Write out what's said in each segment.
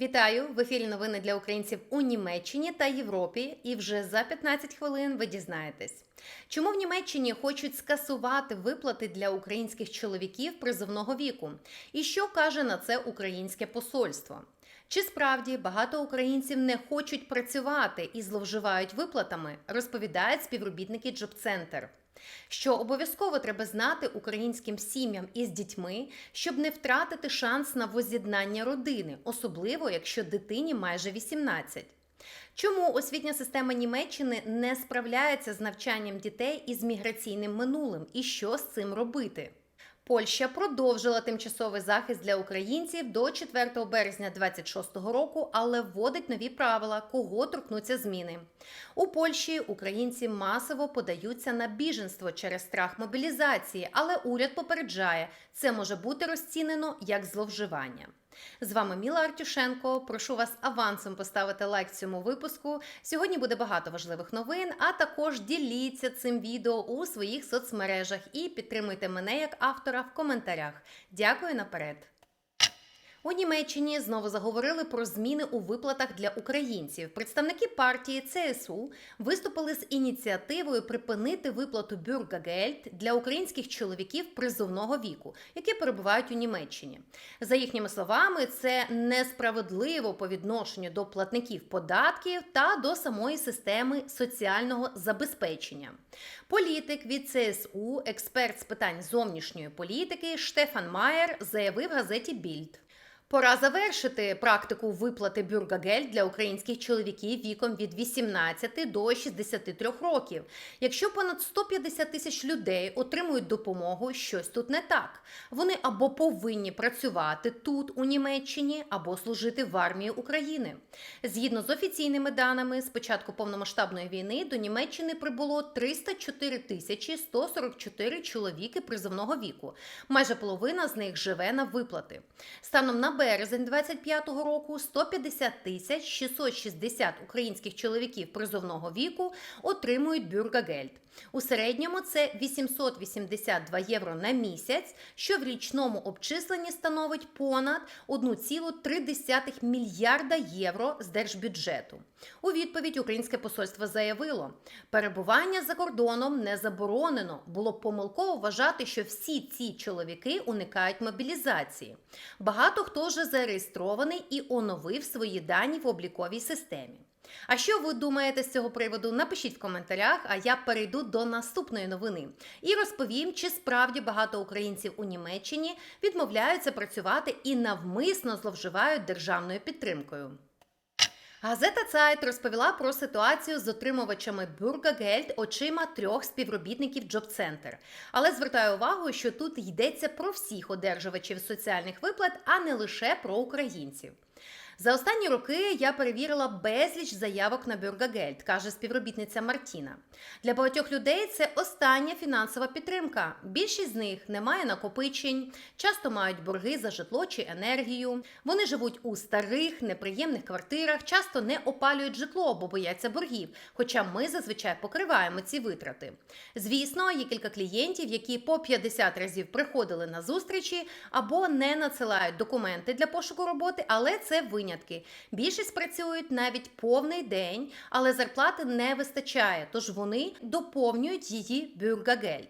Вітаю в ефірі новини для українців у Німеччині та Європі. І вже за 15 хвилин ви дізнаєтесь, чому в Німеччині хочуть скасувати виплати для українських чоловіків призовного віку, і що каже на це українське посольство. Чи справді багато українців не хочуть працювати і зловживають виплатами, розповідають співробітники Джоб-Центр. Що обов'язково треба знати українським сім'ям із дітьми, щоб не втратити шанс на воз'єднання родини, особливо якщо дитині майже 18. Чому освітня система Німеччини не справляється з навчанням дітей із міграційним минулим і що з цим робити? Польща продовжила тимчасовий захист для українців до 4 березня 2026 року, але вводить нові правила, кого торкнуться зміни. У Польщі українці масово подаються на біженство через страх мобілізації, але уряд попереджає, це може бути розцінено як зловживання. З вами Міла Артюшенко. Прошу вас авансом поставити лайк цьому випуску. Сьогодні буде багато важливих новин, а також діліться цим відео у своїх соцмережах і підтримуйте мене як автора в коментарях. Дякую наперед. У Німеччині знову заговорили про зміни у виплатах для українців. Представники партії ЦСУ виступили з ініціативою припинити виплату бюргагельд для українських чоловіків призовного віку, які перебувають у Німеччині. За їхніми словами, це несправедливо по відношенню до платників податків та до самої системи соціального забезпечення. Політик від ЦСУ, експерт з питань зовнішньої політики Штефан Маєр заявив газеті Більд. Пора завершити практику виплати бюргагель для українських чоловіків віком від 18 до 63 років. Якщо понад 150 тисяч людей отримують допомогу, щось тут не так. Вони або повинні працювати тут, у Німеччині, або служити в армії України. Згідно з офіційними даними, з початку повномасштабної війни до Німеччини прибуло 304 тисячі 144 чоловіки призовного віку. Майже половина з них живе на виплати. Станом на березень 25-го року 150 тисяч 660 українських чоловіків призовного віку отримують бюргагельд. У середньому це 882 євро на місяць, що в річному обчисленні становить понад 1,3 мільярда євро з держбюджету. У відповідь українське посольство заявило, перебування за кордоном не заборонено. Було б помилково вважати, що всі ці чоловіки уникають мобілізації. Багато хто вже зареєстрований і оновив свої дані в обліковій системі. А що ви думаєте з цього приводу? Напишіть в коментарях, а я перейду до наступної новини і розповім, чи справді багато українців у Німеччині відмовляються працювати і навмисно зловживають державною підтримкою. Газета Цайт розповіла про ситуацію з отримувачами Бюргагельд очима трьох співробітників Джоб-Центр. Але звертаю увагу, що тут йдеться про всіх одержувачів соціальних виплат, а не лише про українців. За останні роки я перевірила безліч заявок на Бюргагельд, каже співробітниця Мартіна. Для багатьох людей це остання фінансова підтримка. Більшість з них не має накопичень, часто мають борги за житло чи енергію. Вони живуть у старих, неприємних квартирах, часто не опалюють житло, бо бояться боргів. Хоча ми зазвичай покриваємо ці витрати. Звісно, є кілька клієнтів, які по 50 разів приходили на зустрічі або не надсилають документи для пошуку роботи, але це винятки. Більшість працюють навіть повний день, але зарплати не вистачає, тож вони доповнюють її бюргагельд.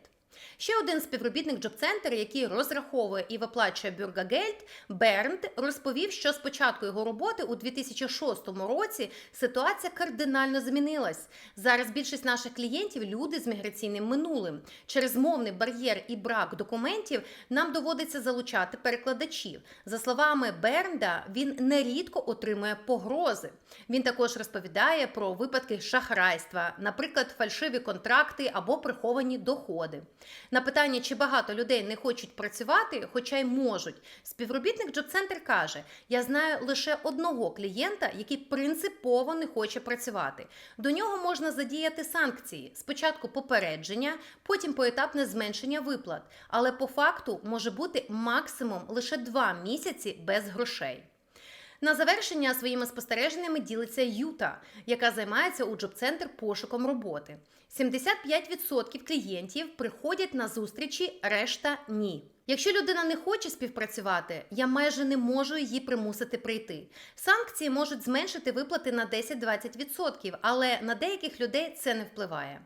Ще один співробітник Джоб-Центр, який розраховує і виплачує бюргагельд, Бернд, розповів, що з початку його роботи у 2006 році ситуація кардинально змінилась. Зараз більшість наших клієнтів люди з міграційним минулим. Через мовний бар'єр і брак документів нам доводиться залучати перекладачів. За словами Бернда, він нерідко отримує погрози. Він також розповідає про випадки шахрайства, наприклад, фальшиві контракти або приховані доходи. На питання, чи багато людей не хочуть працювати, хоча й можуть, співробітник Джоб-Центр каже: Я знаю лише одного клієнта, який принципово не хоче працювати. До нього можна задіяти санкції: спочатку попередження, потім поетапне зменшення виплат. Але по факту може бути максимум лише два місяці без грошей. На завершення своїми спостереженнями ділиться Юта, яка займається у джоб-центр пошуком роботи. 75% клієнтів приходять на зустрічі, решта ні. Якщо людина не хоче співпрацювати, я майже не можу її примусити прийти. Санкції можуть зменшити виплати на 10-20%, але на деяких людей це не впливає.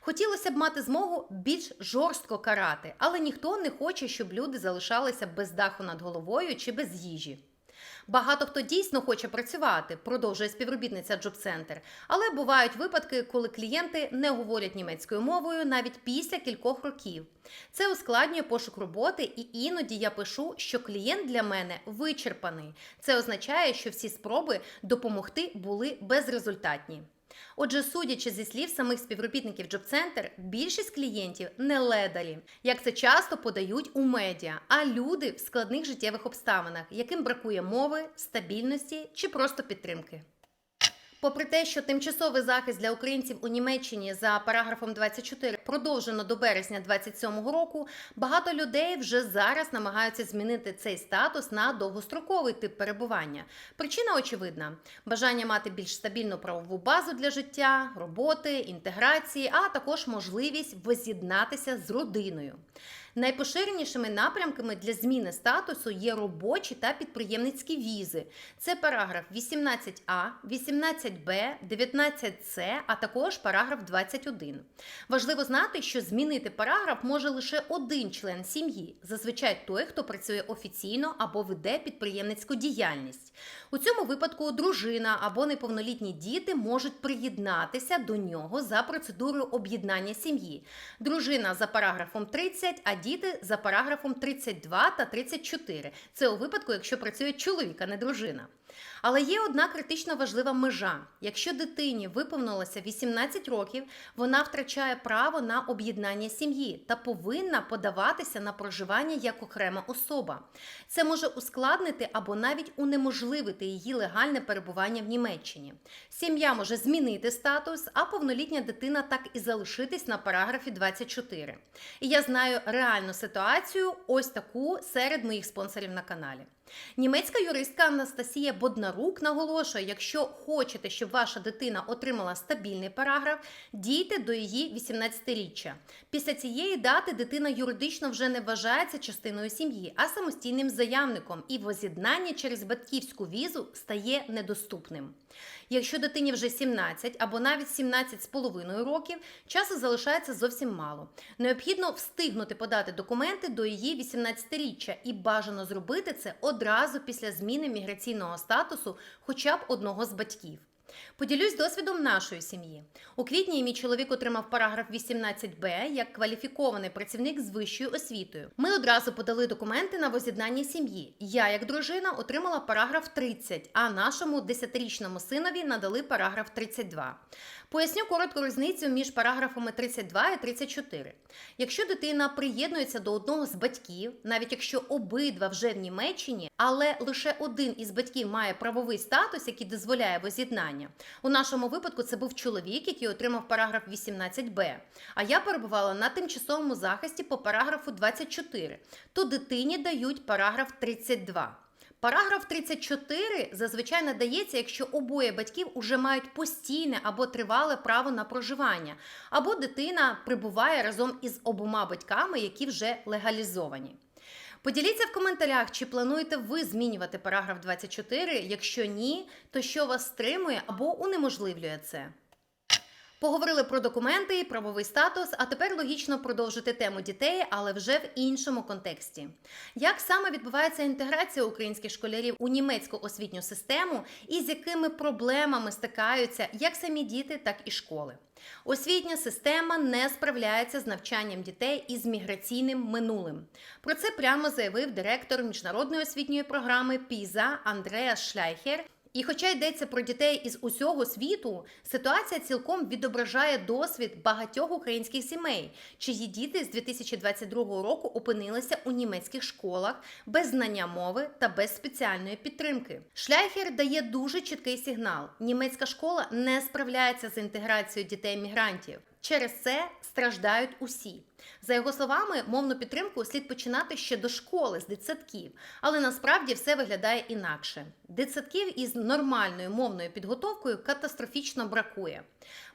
Хотілося б мати змогу більш жорстко карати, але ніхто не хоче, щоб люди залишалися без даху над головою чи без їжі. Багато хто дійсно хоче працювати, продовжує співробітниця Джоб-Центр, але бувають випадки, коли клієнти не говорять німецькою мовою навіть після кількох років. Це ускладнює пошук роботи, і іноді я пишу, що клієнт для мене вичерпаний. Це означає, що всі спроби допомогти були безрезультатні. Отже, судячи зі слів самих співробітників Джоб-Центр, більшість клієнтів не ледалі, як це часто подають у медіа, а люди в складних життєвих обставинах, яким бракує мови, стабільності чи просто підтримки. Попри те, що тимчасовий захист для українців у Німеччині за параграфом 24 продовжено до березня 2027 року, багато людей вже зараз намагаються змінити цей статус на довгостроковий тип перебування. Причина очевидна: бажання мати більш стабільну правову базу для життя, роботи, інтеграції, а також можливість воз'єднатися з родиною. Найпоширенішими напрямками для зміни статусу є робочі та підприємницькі візи. Це параграф 18а, 18б, 19с, а також параграф 21. Важливо знати, що змінити параграф може лише один член сім'ї, зазвичай той, хто працює офіційно або веде підприємницьку діяльність. У цьому випадку дружина або неповнолітні діти можуть приєднатися до нього за процедурою об'єднання сім'ї. Дружина за параграфом 30, а діти за параграфом 32 та 34. Це у випадку, якщо працює чоловік, а не дружина. Але є одна критично важлива межа. Якщо дитині виповнилося 18 років, вона втрачає право на об'єднання сім'ї та повинна подаватися на проживання як окрема особа. Це може ускладнити або навіть унеможливити її легальне перебування в Німеччині. Сім'я може змінити статус, а повнолітня дитина так і залишитись на параграфі 24. І я знаю реальну ситуацію, ось таку серед моїх спонсорів на каналі. Німецька юристка Анастасія Боднарук наголошує, якщо хочете, щоб ваша дитина отримала стабільний параграф, дійте до її 18-річчя. Після цієї дати дитина юридично вже не вважається частиною сім'ї, а самостійним заявником, і воз'єднання через батьківську візу стає недоступним. Якщо дитині вже 17 або навіть 17 з половиною років, часу залишається зовсім мало. Необхідно встигнути подати документи до її 18-річчя і бажано зробити це одразу після зміни міграційного статусу хоча б одного з батьків. Поділюсь досвідом нашої сім'ї. У квітні мій чоловік отримав параграф 18б як кваліфікований працівник з вищою освітою. Ми одразу подали документи на воз'єднання сім'ї. Я, як дружина, отримала параграф 30, а нашому 10-річному синові надали параграф 32. Поясню коротку різницю між параграфами 32 і 34. Якщо дитина приєднується до одного з батьків, навіть якщо обидва вже в Німеччині, але лише один із батьків має правовий статус, який дозволяє воз'єднання. У нашому випадку це був чоловік, який отримав параграф 18б. А я перебувала на тимчасовому захисті по параграфу 24, то дитині дають параграф 32. Параграф 34 зазвичай надається, якщо обоє батьків уже мають постійне або тривале право на проживання, або дитина прибуває разом із обома батьками, які вже легалізовані. Поділіться в коментарях, чи плануєте ви змінювати параграф 24. Якщо ні, то що вас стримує або унеможливлює це? Поговорили про документи правовий статус, а тепер логічно продовжити тему дітей, але вже в іншому контексті. Як саме відбувається інтеграція українських школярів у німецьку освітню систему і з якими проблемами стикаються як самі діти, так і школи? Освітня система не справляється з навчанням дітей із міграційним минулим. Про це прямо заявив директор міжнародної освітньої програми ПІЗа Андреас Шляйхер. І, хоча йдеться про дітей із усього світу, ситуація цілком відображає досвід багатьох українських сімей, чиї діти з 2022 року опинилися у німецьких школах без знання мови та без спеціальної підтримки. Шляйхер дає дуже чіткий сигнал: німецька школа не справляється з інтеграцією дітей-мігрантів. Через це страждають усі. За його словами, мовну підтримку слід починати ще до школи з дитсадків, але насправді все виглядає інакше. Дитсадків із нормальною мовною підготовкою катастрофічно бракує.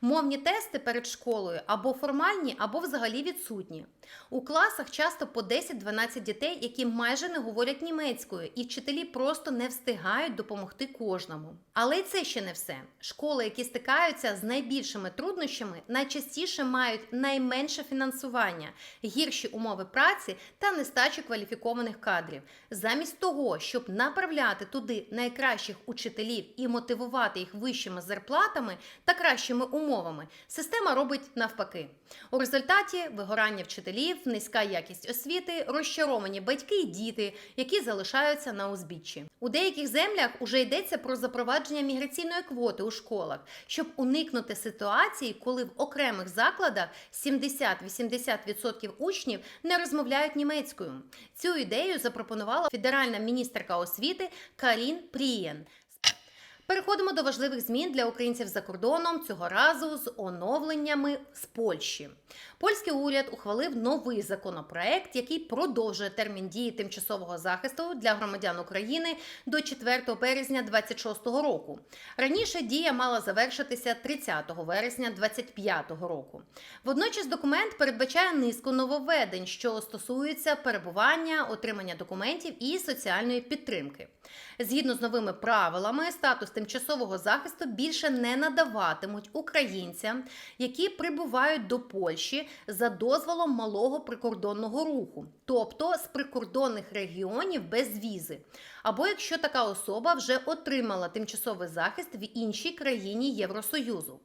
Мовні тести перед школою або формальні, або взагалі відсутні. У класах часто по 10-12 дітей, які майже не говорять німецькою, і вчителі просто не встигають допомогти кожному. Але й це ще не все. Школи, які стикаються з найбільшими труднощами, найчастіше мають найменше фінансування, гірші умови праці та нестачу кваліфікованих кадрів. Замість того, щоб направляти туди найкращих учителів і мотивувати їх вищими зарплатами та кращими умовами, система робить навпаки. У результаті вигорання вчителів, низька якість освіти, розчаровані батьки і діти, які залишаються на узбіччі. У деяких землях уже йдеться про запровадження міграційної квоти у школах, щоб уникнути ситуації, коли в окремих закладах 70-80% учнів не розмовляють німецькою. Цю ідею запропонувала федеральна міністерка освіти Карін Прієн. Переходимо до важливих змін для українців за кордоном цього разу з оновленнями з Польщі. Польський уряд ухвалив новий законопроект, який продовжує термін дії тимчасового захисту для громадян України до 4 березня 2026 року. Раніше дія мала завершитися 30 вересня 2025 року. Водночас документ передбачає низку нововведень, що стосуються перебування, отримання документів і соціальної підтримки. Згідно з новими правилами, статус тимчасового захисту більше не надаватимуть українцям, які прибувають до Польщі за дозволом малого прикордонного руху, тобто з прикордонних регіонів без візи, або якщо така особа вже отримала тимчасовий захист в іншій країні Євросоюзу.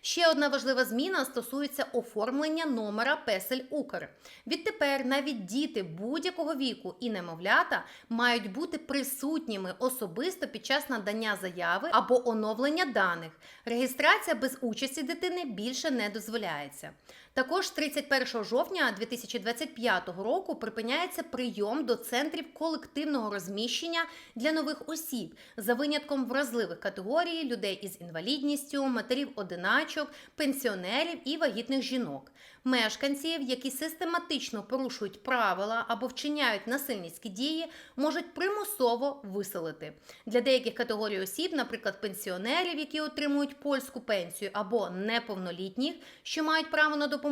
Ще одна важлива зміна стосується оформлення номера Песель Укр. Відтепер навіть діти будь-якого віку і немовлята мають бути присутніми особисто під час надання заяви або оновлення даних. Реєстрація без участі дитини більше не дозволяється. Також 31 жовтня 2025 року припиняється прийом до центрів колективного розміщення для нових осіб за винятком вразливих категорій людей із інвалідністю, матерів одиначок, пенсіонерів і вагітних жінок. Мешканців, які систематично порушують правила або вчиняють насильницькі дії, можуть примусово виселити. Для деяких категорій осіб, наприклад, пенсіонерів, які отримують польську пенсію, або неповнолітніх, що мають право на допомогу,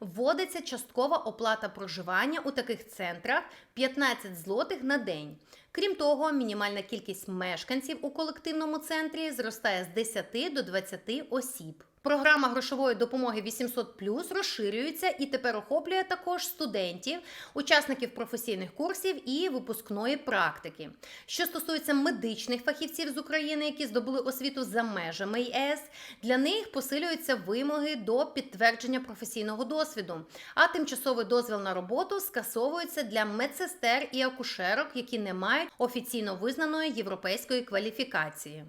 вводиться часткова оплата проживання у таких центрах 15 злотих на день. Крім того, мінімальна кількість мешканців у колективному центрі зростає з 10 до 20 осіб. Програма грошової допомоги 800 розширюється і тепер охоплює також студентів, учасників професійних курсів і випускної практики. Що стосується медичних фахівців з України, які здобули освіту за межами ЄС, для них посилюються вимоги до підтвердження професійного досвіду, а тимчасовий дозвіл на роботу скасовується для медсестер і акушерок, які не мають офіційно визнаної європейської кваліфікації.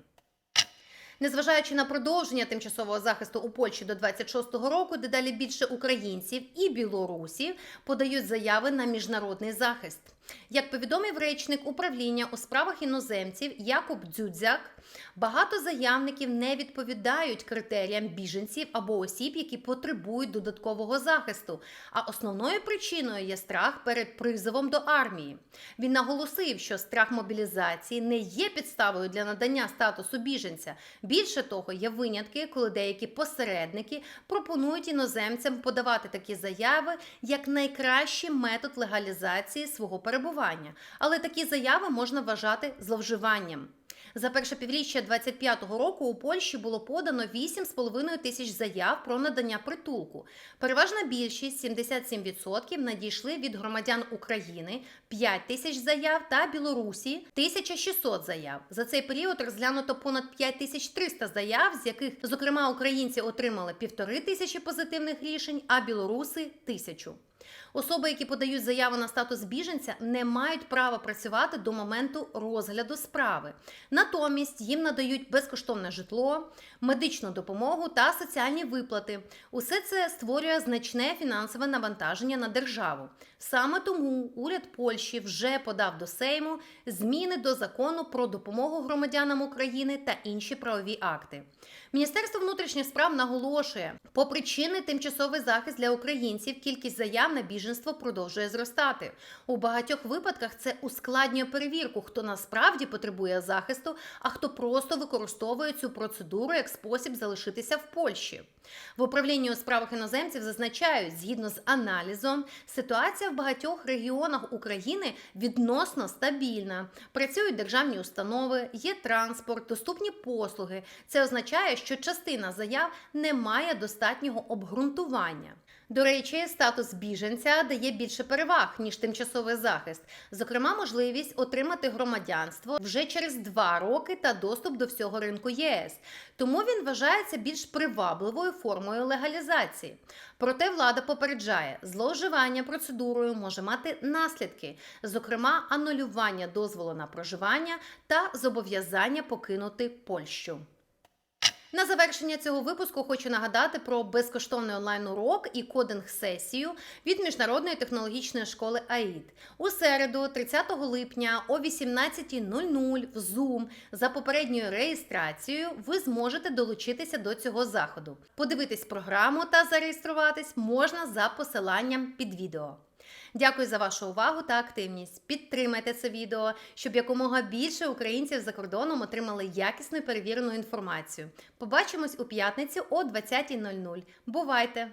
Незважаючи на продовження тимчасового захисту у Польщі до 26-го року, дедалі більше українців і білорусів подають заяви на міжнародний захист. Як повідомив речник управління у справах іноземців Якуб Дзюдзяк, багато заявників не відповідають критеріям біженців або осіб, які потребують додаткового захисту. А основною причиною є страх перед призовом до армії. Він наголосив, що страх мобілізації не є підставою для надання статусу біженця. Більше того, є винятки, коли деякі посередники пропонують іноземцям подавати такі заяви як найкращий метод легалізації свого перебування. Але такі заяви можна вважати зловживанням. За перше півріччя 25-го року у Польщі було подано 8,5 тисяч заяв про надання притулку. Переважна більшість 77% надійшли від громадян України, 5 тисяч заяв та Білорусі 1600 заяв. За цей період розглянуто понад 5300 заяв, з яких, зокрема, українці отримали півтори тисячі позитивних рішень, а білоруси тисячу. Особи, які подають заяву на статус біженця, не мають права працювати до моменту розгляду справи. Натомість їм надають безкоштовне житло, медичну допомогу та соціальні виплати. Усе це створює значне фінансове навантаження на державу. Саме тому уряд Польщі вже подав до Сейму зміни до закону про допомогу громадянам України та інші правові акти. Міністерство внутрішніх справ наголошує, попри чинний тимчасовий захист для українців, кількість заяв на біженство продовжує зростати. У багатьох випадках це ускладнює перевірку, хто насправді потребує захисту, а хто просто використовує цю процедуру як спосіб залишитися в Польщі. В управлінні у справах іноземців зазначають, згідно з аналізом, ситуація в багатьох регіонах України відносно стабільна. Працюють державні установи, є транспорт, доступні послуги. Це означає, що частина заяв не має достатнього обґрунтування. До речі, статус біженця дає більше переваг ніж тимчасовий захист, зокрема, можливість отримати громадянство вже через два роки та доступ до всього ринку ЄС. Тому він вважається більш привабливою формою легалізації. Проте влада попереджає, зловживання процедурою може мати наслідки, зокрема, анулювання дозволу на проживання та зобов'язання покинути Польщу. На завершення цього випуску хочу нагадати про безкоштовний онлайн-урок і кодинг-сесію від міжнародної технологічної школи АІД у середу, 30 липня о 18.00 в Zoom за попередньою реєстрацією ви зможете долучитися до цього заходу. Подивитись програму та зареєструватись можна за посиланням під відео. Дякую за вашу увагу та активність. Підтримайте це відео, щоб якомога більше українців за кордоном отримали якісну перевірену інформацію. Побачимось у п'ятницю о 20.00. Бувайте!